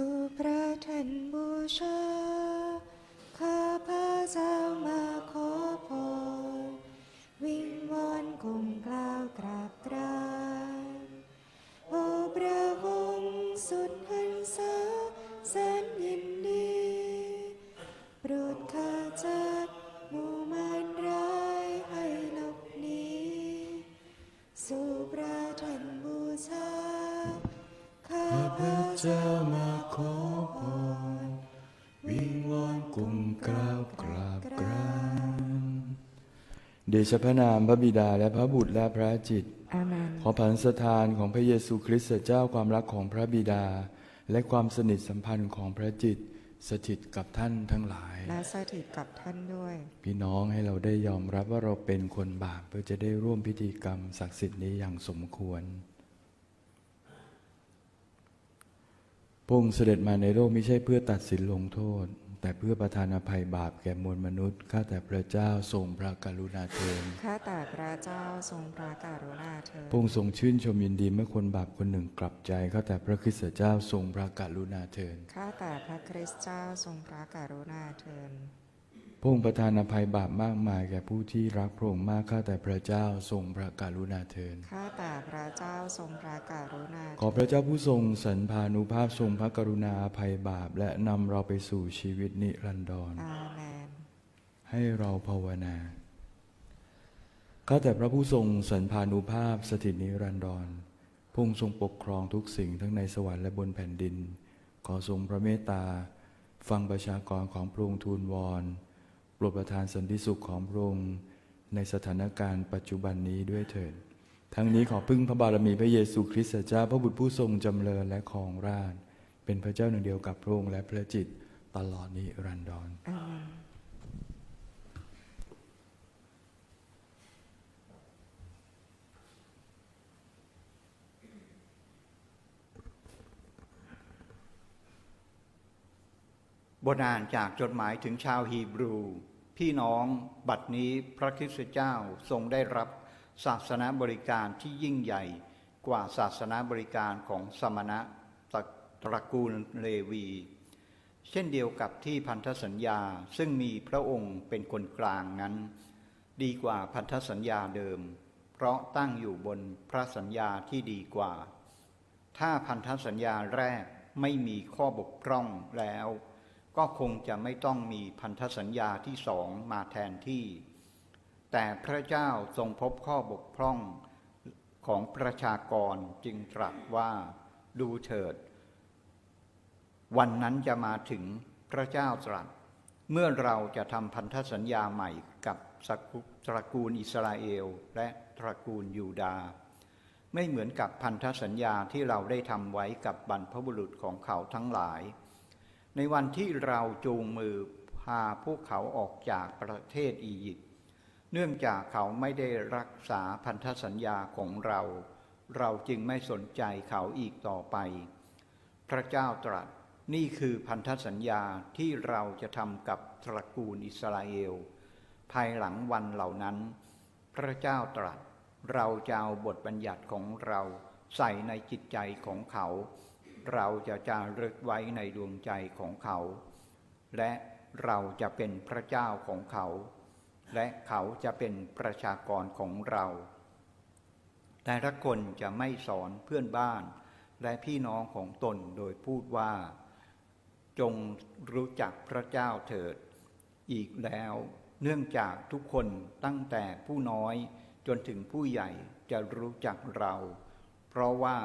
สู่พระทันบูชา ข้าพระเจ้ามาขอพร วิงวอนกลมกล่าวกราบกรานโอพระวงค์สุดหันษาแสนยินดี โปรดข้าเจ้าาวกราบกรานเดชะพระนามพระบิดาและพระบุตรและพระจิตรอาเมนขอผันสถานของพระเยซูคริสต์เจ้าความรักของพระบิดา และความสนิทสัมพันธ์ของพระจิต สถิตกับท่านทั้งหลาย และสถิตกับท่านด้วย พี่น้องให้เราได้ยอมรับว่าเราเป็นคนบาปเพื่อจะได้ร่วมพิธีกรรมศักดิ์สิทธิ์นี้อย่างสมควรพระองค์เสด็จมาในโลกไม่ใช่เพื่อตัดสินลงโทษ แต่เพื่อประทานอภัยบาปแก่มวลมนุษย์ ข้าแต่พระเจ้าทรงพระกรุณาเถิดข้าแต่พระเจ้าทรงพระกรุณาเถิดพระองค์ทรงชื่นชมยินดีเมื่อคนบาปคนหนึ่งกลับใจ ข้าแต่พระคริสต์เจ้าทรงพระกรุณาเถิดข้าแต่พระคริสต์เจ้าทรงพระกรุณาเถิด พระองค์ประทานอภัยบาปมากมายแก่ผู้ที่รักพระองค์มากข้าแต่พระเจ้าทรงพระกรุณาเถิดข้าแต่พระเจ้าทรงพระกรุณาขอพระเจ้าผู้ทรงสันพานุภาพทรงพระกรุณาอภัยบาป และนำเราไปสู่ชีวิตนิรันดรอาเมนให้เราภาวนาข้าแต่พระผู้ทรงสันพานุภาพสถิตนิรันดรพระองค์ทรงปกครองทุกสิ่งทั้งในสวรรค์และบนแผ่นดิน ขอทรงพระเมตตา ฟังประชากรของพระองค์ทูลวอน โปรดประทานสันติสุขของพระองค์ในสถานการณ์ปัจจุบันนี้ด้วยเถิด ทั้งนี้ขอพึ่งพระบารมีพระเยซูคริสต์เจ้าพระบุตรผู้ทรงจำเริญและครองราชเป็นพระเจ้าหนึ่งเดียวกับพระองค์และพระจิตตลอดนิรันดร อาเมน บทอ่านจากจดหมายถึงชาวฮีบรู พี่น้องบัดนี้พระคริสตเจ้าทรงได้รับศาสนาบริการที่ยิ่งใหญ่กว่าศาสนาบริการของสมณะตระกูลเลวี เช่นเดียวกับที่พันธสัญญาซึ่งมีพระองค์เป็นคนกลางนั้น ดีกว่าพันธสัญญาเดิม เพราะตั้งอยู่บนพระสัญญาที่ดีกว่า ถ้าพันธสัญญาแรกไม่มีข้อบกพร่องแล้ว ก็คงจะไม่ต้องมีพันธสัญญาที่สองมาแทนที่ แต่พระเจ้าทรงพบข้อบกพร่องของประชากรจึงตรัสว่าดูเถิด วันนั้นจะมาถึงพระเจ้าตรัส เมื่อเราจะทำพันธสัญญาใหม่กับสกุตระกูลอิสราเอลและตระกูลยูดาห์ไม่เหมือนกับพันธสัญญาที่เราได้ทำไว้กับบรรพบุรุษของเขาทั้งหลาย ในวันที่เราจูงมือพาพวกเขาออกจากประเทศอียิปต์เนื่องจากเขาไม่ได้รักษาพันธสัญญาของเรา เราจึงไม่สนใจเขาอีกต่อไป พระเจ้าตรัสนี่คือพันธสัญญาที่เราจะทำกับตระกูลอิสราเอล ภายหลังวันเหล่านั้น พระเจ้าตรัส เราจะเอาบทบัญญัติของเราใส่ในจิตใจของเขา เราจะจารึกไว้ในดวงใจของเขา และเราจะเป็นพระเจ้าของเขา และเขาจะเป็นประชากรของเรา แต่ละคนจะไม่สอนเพื่อนบ้าน และพี่น้องของตนโดยพูดว่า จงรู้จักพระเจ้าเถิด อีกแล้วเนื่องจากทุกคนตั้งแต่ผู้น้อยจนถึงผู้ใหญ่จะรู้จักเรา เพราะว่า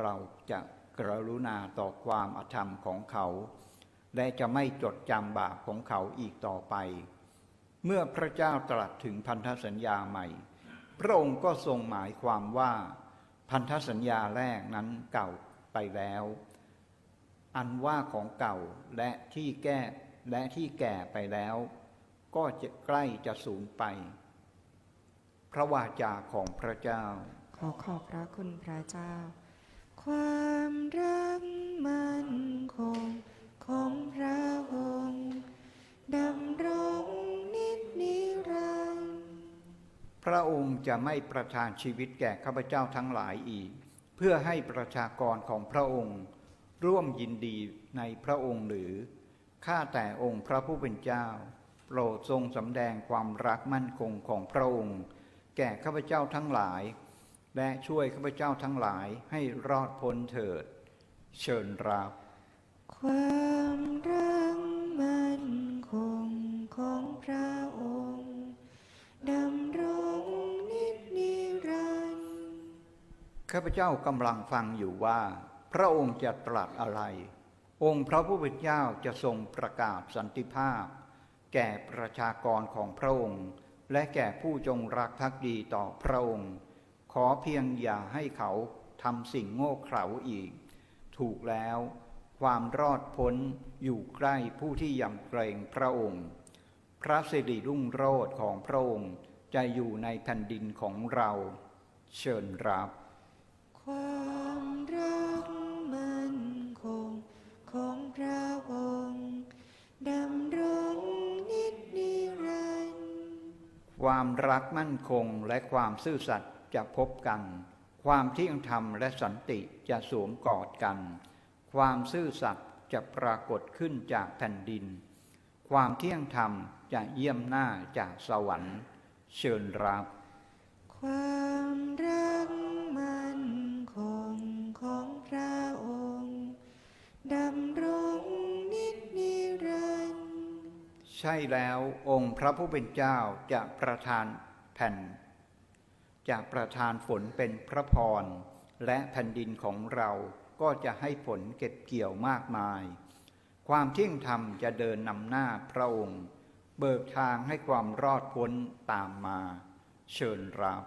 เราจะ กรุณาต่อความอธรรมของเขา และจะไม่จดจำบาปของเขาอีกต่อไป เมื่อพระเจ้าตรัสถึงพันธสัญญาใหม่ พระองค์ก็ทรงหมายความว่า พันธสัญญาแรกนั้นเก่าไปแล้ว อันว่าของเก่าและที่แก้และที่แก่ไปแล้ว ก็จะใกล้จะสูญไป พระวาจาของพระเจ้า ขอขอบพระคุณพระเจ้า ความรักมันคงของพระองค์ดำรงนิจนิรันดร์พระองค์จะไม่ประทานชีวิตแก่ข้าพเจ้าทั้งหลายอีก เพื่อให้ประชากรของพระองค์ ร่วมยินดีในพระองค์หรือข้าแต่องค์พระผู้เป็นเจ้า โปรดทรงสำแดงความรักมั่นคงของพระองค์ แก่ข้าพเจ้าทั้งหลาย และช่วยข้าพเจ้าทั้งหลายให้รอดพ้นเถิด เชิญรับ ความรักมั่นคงของพระองค์ดำรงนิจนิรันดร์ข้าพเจ้ากำลังฟังอยู่ว่า พระองค์จะตรัสอะไร องค์พระผู้เป็นเจ้าจะทรงประกาศสันติภาพ แก่ประชากรของพระองค์ และแก่ผู้จงรักภักดีต่อพระองค์ ขอเพียงอย่าให้เขาทำสิ่งโง่เขลาอีก ถูกแล้วความรอดพ้นอยู่ใกล้ผู้ที่ยำเกรงพระองค์ พระสิริรุ่งโรจน์ของพระองค์จะอยู่ในแผ่นดินของเรา เชิญรับ ความรักมั่นคงของพระองค์ดำรงนิจนิรันดร์ความรักมั่นคงและความซื่อสัตย์ จะพบกัน ความเที่ยงธรรมและสันติจะสวมกอดกัน ความซื่อสัตย์จะปรากฏขึ้นจากแผ่นดิน ความเที่ยงธรรมจะเยี่ยมหน้าจากสวรรค์ เชิญรับ ความรักมั่นคงของพระองค์ดำรงนิจนิรันดร์ใช่แล้วองค์พระผู้เป็นเจ้าจะประทานแผ่น จะประทานฝนเป็นพระพร และแผ่นดินของเราก็จะให้ผลเก็บเกี่ยวมากมาย ความเที่ยงธรรมจะเดินนำหน้าพระองค์ เบิกทางให้ความรอดพ้นตามมา เชิญรับ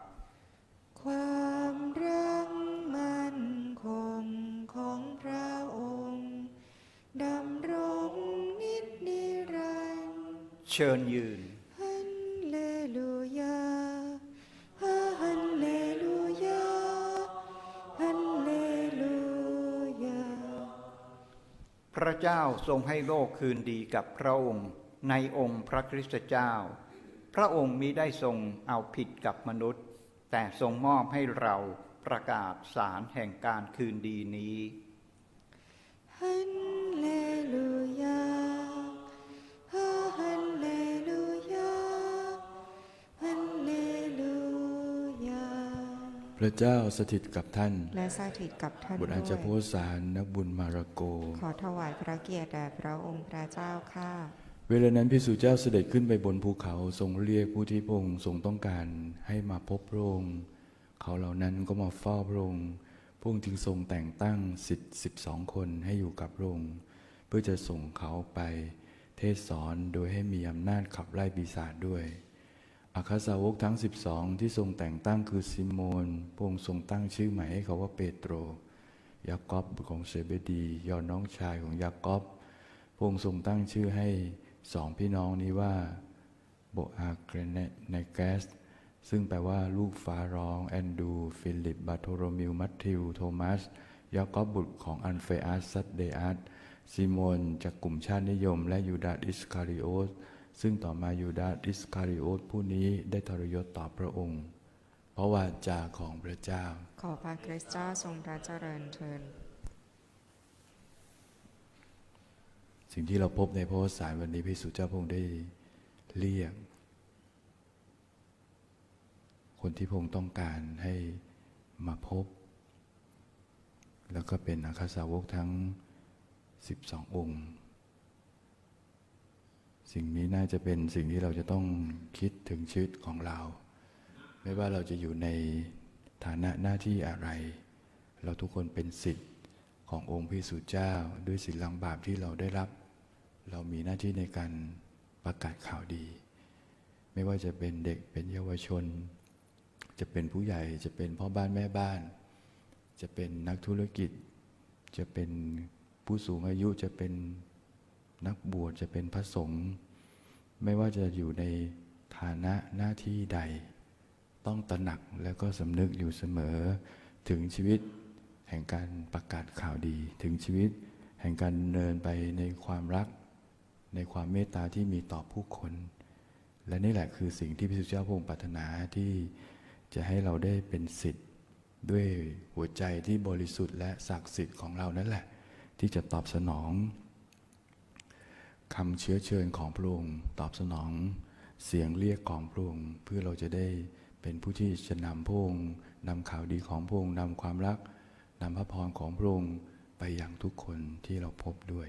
ความรักมั่นคงของพระองค์ดำรงนิจนิรันดร์เชิญยืน พระเจ้าทรงให้โลกคืนดีกับพระองค์ ในองค์พระคริสตเจ้า พระองค์มิได้ทรงเอาผิดกับมนุษย์ แต่ทรงมอบให้เราประกาศสารแห่งการคืนดีนี้ฮัลเลลูยา พระเจ้าสถิตกับท่าน และสถิตกับท่านบุตรอาจจะโพด้วยสารนักบุญมาระโก ขอถวายพระเกียรติแด่พระองค์พระเจ้าค่ะเวลานั้นพิสุเจ้าเสด็จขึ้นไปบนภูเขาทรงเรียกผู้ที่พระองค์ทรงต้องการให้มาพบพระองค์เขาเหล่านั้นก็มาเฝ้าพระองค์พระองค์จึงทรงแต่งตั้งสิทธิสิบสองคนให้อยู่กับพระองค์เพื่อจะส่งเขาไปเทศสอนโดยให้มีอำนาจขับไล่ปีศาจด้วย อาคาสาวกทั้ง 12 ที่ทรงแต่งตั้งคือซิโมนพระองค์ทรงตั้งชื่อใหม่ให้เขาว่าเปโตร ยากอบบุตรของเซเบดียอนน้องชายของยากอบพระองค์ทรงตั้งชื่อให้สองพี่น้องนี้ว่าโบอาเกรเนในแกสซึ่งแปลว่าลูกฟ้าร้อง แอนดู ฟิลิป บาโทโรมิว มัตทิว โทมัส ยากอบบุตรของอันเฟอัสซัดเดอัสซิโมนจากกลุ่มชาตินิยม และยูดาอิสคาริโอส ซึ่งต่อมายูดาสอิสคาริโอสผู้นี้ได้ทรยศต่อพระองค์ เพราะวาจาของพระเจ้า ขอพระคริสต์เจ้าทรงพระเจริญเทินสิ่งที่เราพบในพระวสารวันนี้พระสุเจ้าพระองค์ได้เรียก คนที่พระองค์ต้องการให้มาพบ แล้วก็เป็นอาคาสาวกทั้ง 12 องค์ สิ่งนี้น่าจะเป็นสิ่งที่เราจะต้องคิดถึงชีวิตของเรา ไม่ว่าเราจะอยู่ในฐานะหน้าที่อะไร เราทุกคนเป็นสิทธิ์ขององค์พระสุเจ้า ด้วยสิ่งลังบาปที่เราได้รับ เรามีหน้าที่ในการประกาศข่าวดี ไม่ว่าจะเป็นเด็กเป็นเยาวชน จะเป็นผู้ใหญ่จะเป็นพ่อบ้านแม่บ้าน จะเป็นนักธุรกิจ จะเป็นผู้สูงอายุจะเป็น นักบวชจะเป็นพระสงฆ์ไม่ว่าจะอยู่ในฐานะหน้าที่ใด ต้องตระหนักแล้วก็สำนึกอยู่เสมอ ถึงชีวิตแห่งการประกาศข่าวดี ถึงชีวิตแห่งการเนินไปในความรัก ในความเมตตาที่มีต่อผู้คน และนี่แหละคือสิ่งที่พระสุเจ้าพระองค์ปรารถนาที่จะให้เราได้เป็นสิทธิ์ด้วยหัวใจที่บริสุทธิ์และศักดิ์สิทธิ์ของเรานั่นแหละ ที่จะตอบสนอง คำเชื้อเชิญของพระองค์ตอบสนองเสียงเรียกของพระองค์เพื่อเราจะได้เป็นผู้ที่จะนำพระองค์นำข่าวดีของพระองค์นำความรักนำพระพรของพระองค์ไปยังทุกคนที่เราพบด้วย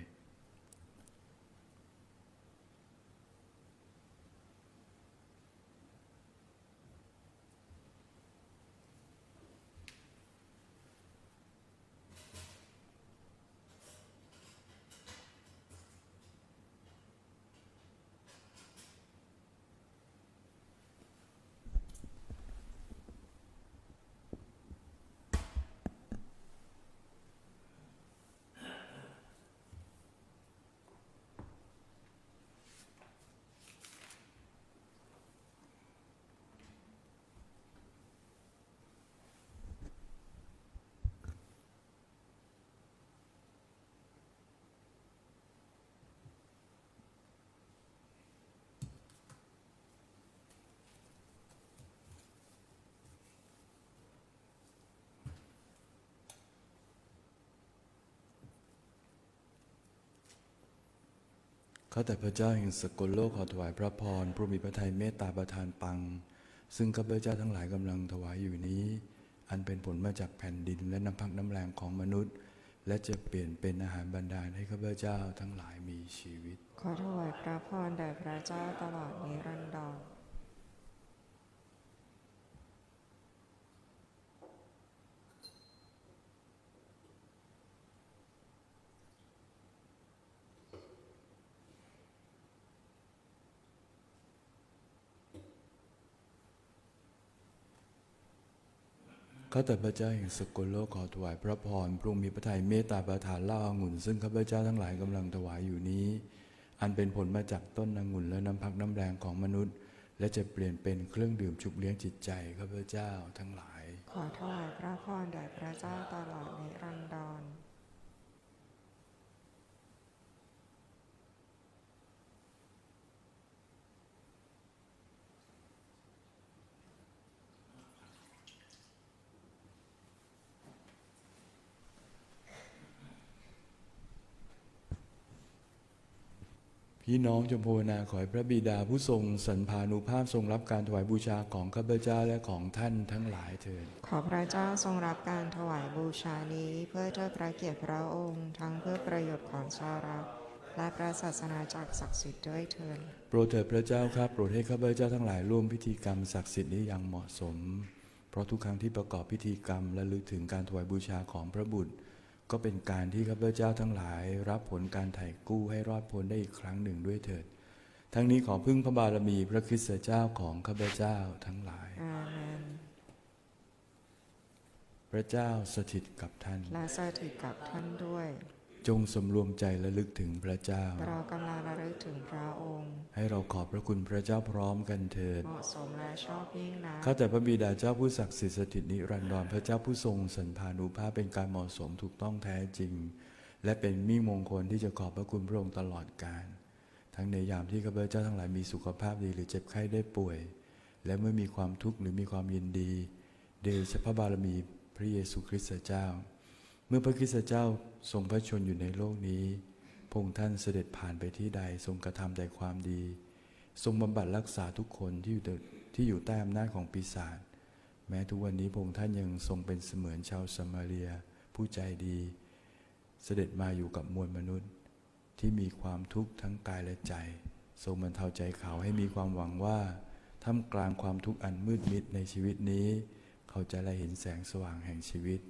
ข้าแต่พระเจ้าแห่งสกลโลกขอถวายพระพรผู้มีพระทัยเมตตาประทานปัง ซึ่งข้าพเจ้าทั้งหลายกำลังถวายอยู่นี้ อันเป็นผลมาจากแผ่นดินและน้ำพักน้ำแรงของมนุษย์ และจะเปลี่ยนเป็นอาหารบรรดาลให้ข้าพเจ้าทั้งหลายมีชีวิต ขอถวายพระพรแด่พระเจ้าตลอดนิรันดร ข้าแต่พระเจ้าแห่งสกลโลกขอถวายพระพรพระองค์มีพระทัยเมตตาประทานเล่าองุ่นซึ่งข้าพเจ้าทั้งหลายกำลังถวายอยู่นี้ อันเป็นผลมาจากต้นองุ่นและน้ำพักน้ำแรงของมนุษย์ และจะเปลี่ยนเป็นเครื่องดื่มชุบเลี้ยงจิตใจข้าพเจ้าทั้งหลาย ขอถวายพระพรแด่พระเจ้าตลอดนิรันดร พี่น้องจงภาวนาขอให้พระบิดาผู้ทรงสันพานุภาพทรงรับการถวายบูชาของข้าพเจ้าและของท่านทั้งหลายเถิด ขอพระเจ้าทรงรับการถวายบูชานี้เพื่อเทิดพระเกียรติพระองค์ ทั้งเพื่อประโยชน์ของชาวเราและพระศาสนาจักรศักดิ์สิทธิ์ด้วยเถิด โปรดเถิดพระเจ้าครับโปรดให้ข้าพเจ้าทั้งหลายร่วมพิธีกรรมศักดิ์สิทธิ์นี้อย่างเหมาะสม เพราะทุกครั้งที่ประกอบพิธีกรรมและลึกถึงการถวายบูชาของพระบุตร ก็เป็นการที่ข้าพเจ้าทั้งหลาย รับผลการไถ่กู้ให้รอดพ้นได้อีกครั้งหนึ่งด้วยเถิด ทั้งนี้ขอพึ่งพระบารมีพระคริสตเจ้าของข้าพเจ้าทั้งหลายอาเมนพระเจ้าสถิตกับท่าน และสถิตกับท่านด้วย จงสำรวมใจและลึกถึงพระเจ้า เรากำลังระลึกถึงพระองค์ ให้เราขอบพระคุณพระเจ้าพร้อมกันเถิด เหมาะสมและชอบยิ่งนะข้าแต่พระบิดาเจ้าผู้ศักดิ์สิทธิ์สถิตนิรันดรพระเจ้าผู้ทรงสันพานุภาพเป็นการเหมาะสมถูกต้องแท้จริง และเป็นมิ่งมงคลที่จะขอบพระคุณพระองค์ตลอดกาลทั้งในยามที่ข้าพเจ้าทั้งหลายมีสุขภาพดีหรือเจ็บไข้ได้ป่วย และเมื่อมีความทุกข์หรือมีความยินดี เดชพระบารมีพระเยซูคริสต์เจ้า เมื่อพระคริสตเจ้าทรงพระชนอยู่ในโลกนี้พระองค์ท่านเสด็จผ่านไปที่ใดทรงกระทำแต่ความดี ทรงบำบัดรักษาทุกคนที่อยู่ที่อยู่ใต้อำนาจของปีศาจ แม้ทุกวันนี้พระองค์ท่านยังทรงเป็นเสมือนชาวสมาเรีย ผู้ใจดี เสด็จมาอยู่กับมวลมนุษย์ ที่มีความทุกข์ทั้งกายและใจ ทรงบรรเทาใจเขาให้มีความหวังว่าท่ามกลางความทุกข์อันมืดมิดในชีวิตนี้ เขาจะได้เห็นแสงสว่างแห่งชีวิต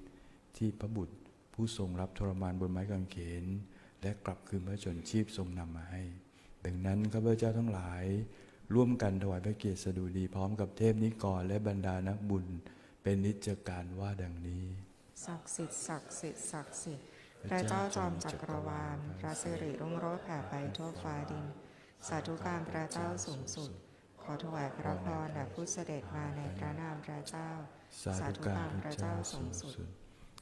ที่พระบุตร ผู้ทรงรับทรมานบนไม้กางเขน และกลับคืนพระชนชีพทรงนำมาให้ ดังนั้นข้าพเจ้าทั้งหลาย ร่วมกันถวายพระเกียรติสดุดีพร้อมกับเทพนิกรและบรรดานักบุญ เป็นนิจการว่าดังนี้ ศักดิ์สิทธิ์ศักดิ์สิทธิ์ศักดิ์สิทธิ์พระเจ้าจอมจักรวาล พระสิริรุ่งโรจน์แผ่ไปทั่วฟ้าดิน สาธุการพระเจ้าสูงสุด ขอถวายพระพรแด่ผู้เสด็จมาในพระนามพระเจ้า สาธุการพระเจ้าสูงสุด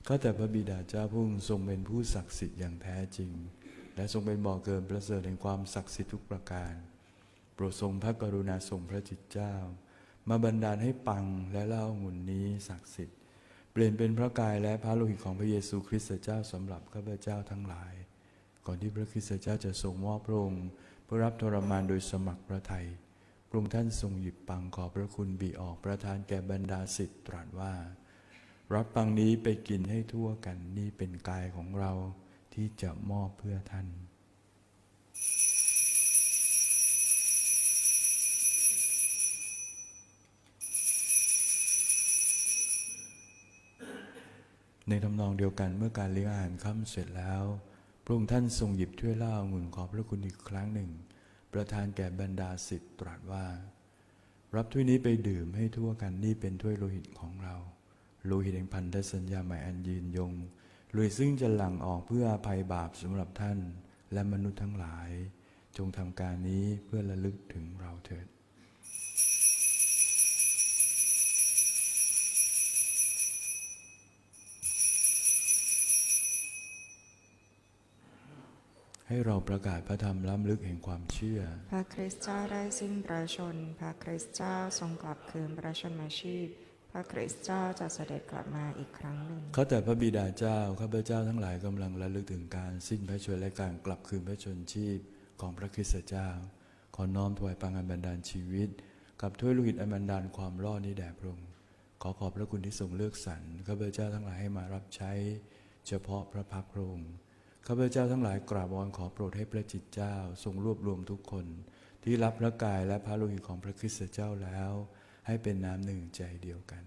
ข้าแต่พระบิดาเจ้าผู้ทรงเป็นผู้ศักดิ์สิทธิ์อย่างแท้จริง และทรงเป็นบ่อเกิดประเสริฐแห่งความศักดิ์สิทธิ์ทุกประการ โปรดทรงพระกรุณาทรงพระจิตเจ้า มาบันดาลให้ปังและเล่าองุ่นนี้ศักดิ์สิทธิ์ เปลี่ยนเป็นพระกายและพระโลหิตของพระเยซูคริสต์เจ้าสำหรับข้าพเจ้าทั้งหลาย ก่อนที่พระคริสต์เจ้าจะทรงมอบพระองค์เพื่อรับทรมานโดยสมัครพระทัยพระองค์ท่านทรงหยิบปังขอพระคุณบีออกประทานแก่บรรดาสิทธิ์ตรัสว่า รับปังนี้ไปกินให้ทั่วกันนี่เป็นกายของเราที่จะมอบเพื่อท่าน ในทำนองเดียวกันเมื่อการเลี้ยงอาหารค่ำเสร็จแล้ว พระองค์ท่านทรงหยิบถ้วยเหล้าองุ่นขอบพระคุณอีกครั้งหนึ่ง ประทานแก่บรรดาสิทธิ์ตรัสว่า รับถ้วยนี้ไปดื่มให้ทั่วกันนี่เป็นถ้วยโลหิตของเรา โลหิตแห่งพันธสัญญาใหม่อันยืนยงโลหิตซึ่งจะหลั่งออกเพื่ออภัยบาปสำหรับท่าน และมนุษย์ทั้งหลาย จงทำการนี้เพื่อระลึกถึงเราเถิดให้เราประกาศพระธรรมล้ำลึกแห่งความเชื่อ พระคริสต์เจ้าได้สิ้นพระชน พระคริสต์เจ้าทรงกลับคืนพระชนมาชีพ ระคริสต์เจ้าจะเสด็จกลับมาอีกครั้งหนึ่งข้าแต่พระบิดาเจ้าข้าพเจ้าทั้งหลายกำลังระลึกถึงการสิ้นพระชนและการกลับคืนพระชนชีพของพระคริสต์เจ้า ขอน้อมถวายปังอันบันดาลชีวิต กับถ้วยลูกหิตอันบันดาลความรอดนี้แด่พระองค์ขอขอบพระคุณที่ทรงเลือกสรรข้าพเจ้าทั้งหลายให้มารับใช้ เฉพาะพระพักตร์พระองค์ข้าพเจ้าทั้งหลายกราบวอนขอโปรดให้พระจิตเจ้าทรงรวบรวมทุกคน ที่รับพระกายและพระโลหิตของพระคริสต์เจ้าแล้ว ให้เป็นน้ำหนึ่งใจเดียวกัน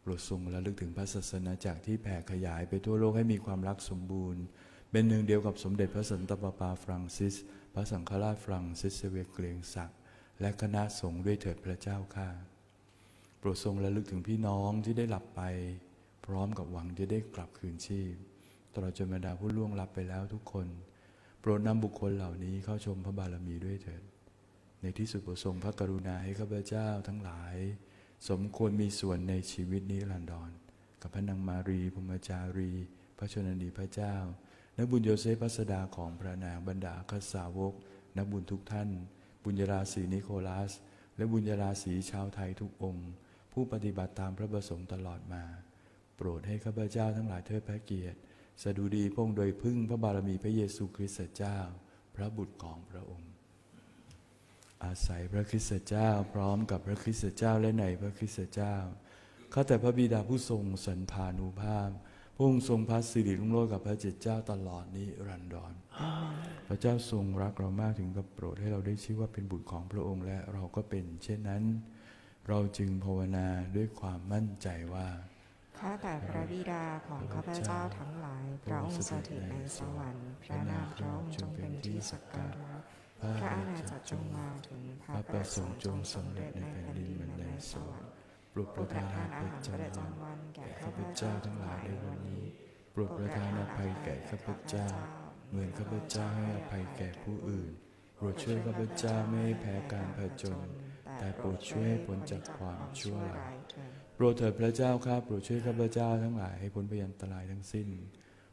โปรดทรงระลึกถึงพระศาสนาจากที่แผ่ขยายไปทั่วโลกให้มีความรักสมบูรณ์ เป็นหนึ่งเดียวกับสมเด็จพระสันตะปาปาฟรังซิส พระสังฆราชฟรังซิสเวเกรียงศักดิ์และคณะสงฆ์ด้วยเถิดพระเจ้าข้าโปรดทรงระลึกถึงพี่น้องที่ได้หลับไป พร้อมกับหวังจะได้กลับคืนชีพตลอดจนบรรดาผู้ล่วงลับไปแล้วทุกคน โปรดนำบุคคลเหล่านี้เข้าชมพระบารมีด้วยเถิด ในที่สุดปรดทรงพระกรุณาให้ข้าพเจ้าทั้งหลาย สมควรมีส่วนในชีวิตนิรันดรกับพระนางมารีพมจารี พระชนนีพระเจ้านักบุญโยเซฟพัสดาของพระนางบรรดาคสาวกนักบุญทุกท่าน บุญญราศีนิโคลัส และบุญญราศีชาวไทยทุกองค์ ผู้ปฏิบัติตามพระประสงค์ตลอดมา โปรดให้ข้าพเจ้าทั้งหลายเทิดพระเกียรติสดุดีพงค์โดยพึ่งพระบารมีพระเยซูคริสต์เจ้า พระบุตรของพระองค์ อาศัยพระคริสตเจ้า พร้อมกับพระคริสตเจ้าและในพระคริสตเจ้าข้าแต่พระบิดาผู้ทรงสันพานุภาพพระองค์ทรงพัสสิริรุ่งโรจน์กับพระจิตเจ้าตลอดนิรันดรพระเจ้าทรงรักเรามากถึงกับโปรดให้เราได้ชื่อว่าเป็นบุตรของพระองค์และเราก็เป็น เช่นนั้น เราจึงภาวนาด้วยความมั่นใจว่าข้าแต่พระบิดาของข้าพเจ้าทั้งหลาย พระองค์สถิตในสวรรค์ พระนามพระองค์จงเป็นที่สักการะ พระอาณาจักรจงมาถึงพระประสงค์จงสำเร็จในแผ่นดินเหมือนในสวรรค์ปรดโประทานอาหารประจำวันแก่ข้าพเจ้าทั้งหลายในวันนนี้นี้โประทานอภัยแก่ข้าพเจ้า เหมือนข้าพเจ้าให้อภัยแก่ผู้อื่นโปรดช่วยข้าพเจ้าไม่ให้แพ้การผจญแต่โปรดช่วยให้พ้นจากความชั่วร้ายโปรดเถิดพระเจ้าข้าโปรดช่วยข้าพเจ้าทั้งหลายให้พ้นพยันตรายทั้งสิ้น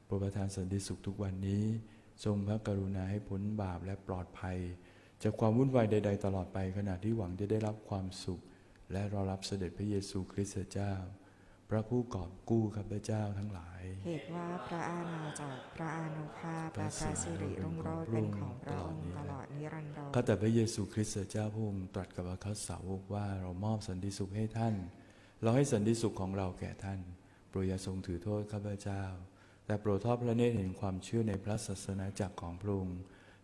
โปรดประทานสันติสุขทุกวันนี้ ทรงพระกรุณาให้พ้นบาปและปลอดภัย จากความวุ่นวายใด ๆ ตลอดไปขณะที่หวังจะได้รับความสุข และรอรับเสด็จพระเยซูคริสต์เจ้า พระผู้กอบกู้ข้าพเจ้าทั้งหลาย เหตุว่าพระอาณาจักรพระอานุภาพและพระสิริรุ่งโรจน์เป็นของพระองค์ตลอดนิรันดรข้าแต่พระเยซูคริสต์เจ้าพระองค์ตรัสกับพระคัสสาวกว่าเรามอบสันติสุขให้ท่าน เราให้สันติสุขของเราแก่ท่านโปรดอย่าทรงถือโทษข้าพเจ้า แต่โปรดทอดพระเนตรเห็นความเชื่อในพระศาสนาจักรของพระองค์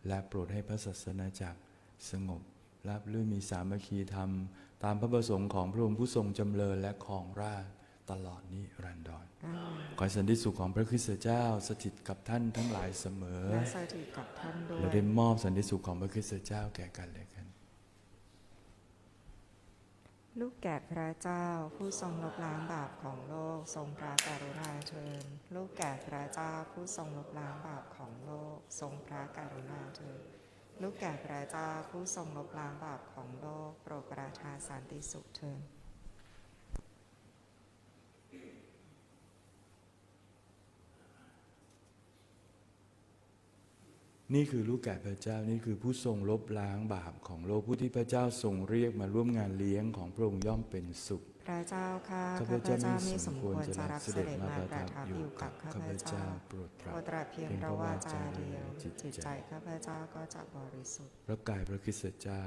และโปรดให้พระศาสนาจักรสงบราบรื่นมีสามัคคีธรรม ตามพระประสงค์ของพระองค์ผู้ทรงจำเริญและครองราชย์ตลอดนิรันดรอาเมนขอให้สันติสุขของพระคริสต์เจ้าสถิตกับท่านทั้งหลายเสมอและสถิตกับท่านด้วเรายได้มอบสันติสุขของพระคริสต์เจ้าแก่กันและกัน ลูกแก่พระเจ้าผู้ทรงลบล้างบาปของโลกทรงพระกรุณาเชิญ ลูกแก่พระเจ้าผู้ทรงลบล้างบาปของโลก ทรงพระกรุณาเชิญ ลูกแก่พระเจ้าผู้ทรงลบล้างบาปของโลก โปรดประทานสันติสุขเถิญ ข นี่คือลูกแกะพระเจ้านี่คือผู้ทรงลบล้างบาปของโลกผู้ที่พระเจ้าทรงเรียกมาร่วมงานเลี้ยงของพระองค์ย่อมเป็นสุข พระเจ้าค่ะข้าข้าพพเจ้าเจ้าไม่ไม่สสมมคคววรรจะจะรัรับบเสเสด็ด็จจมามาปประระทัทับบออยู่ยู่กักับบข้าข้าพพเจ้าเจ้าโปรดตโปรัรบดตรัสเพียงเพียงเราเพราะว่าว่าจาจาเดีเดียยววจิจิตตใจใจข้าพเจ้าก็จะบริสุทธิ์พระกายพระคริสตเจ้า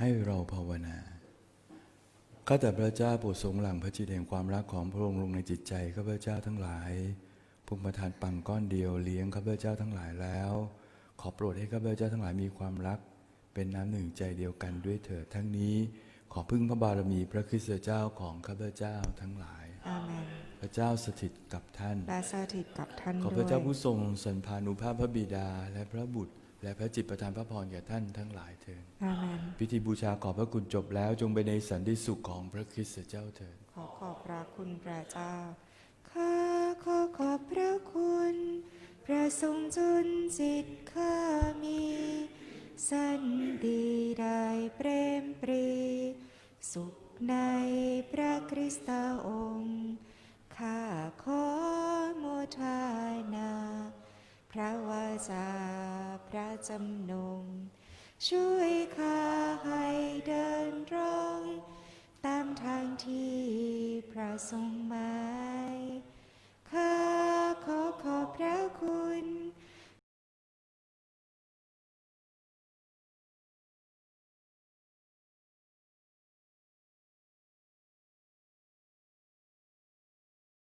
ให้เราภาวนาข้าแต่พระเจ้าโปรดทรงหลั่งพระจิตแห่งความรักของพระองค์ลงในจิตใจข้าพเจ้าทั้งหลายพุงประทานปังก้อนเดียวเลี้ยงข้าพเจ้าทั้งหลายแล้ว ขอโปรดให้ข้าพเจ้าทั้งหลายมีความรัก เป็นน้ำหนึ่งใจเดียวกันด้วยเถิดทั้งนี้ ขอพึ่งพระบารมีพระคริสตเจ้าของข้าพเจ้าทั้งหลายอาเมนพระเจ้าสถิตกับท่านและสถิตกับท่านขอพด้วระยเจ้าผู้ทรงสันพานุภาพพระบิดาและพระบุตร และพระจิตประทานพระพรแก่ท่านทั้งหลายเถิดอาเมนพิธีบูชาขอบพระคุณจบแล้วจงไปในสันติสุขของพระคริสต์เจ้าเถิดขอขอบพระคุณพระเจ้า ข้าขอขอบพระคุณ พระทรงจนจิตข้ามี สันดีได้เปรมปรี สุขในพระคริสตองค์ ข้าขอโมทานา พระวาจาพระ จำนง ช่วยข้าให้เดินตรง ตามทางที่พระทรงมา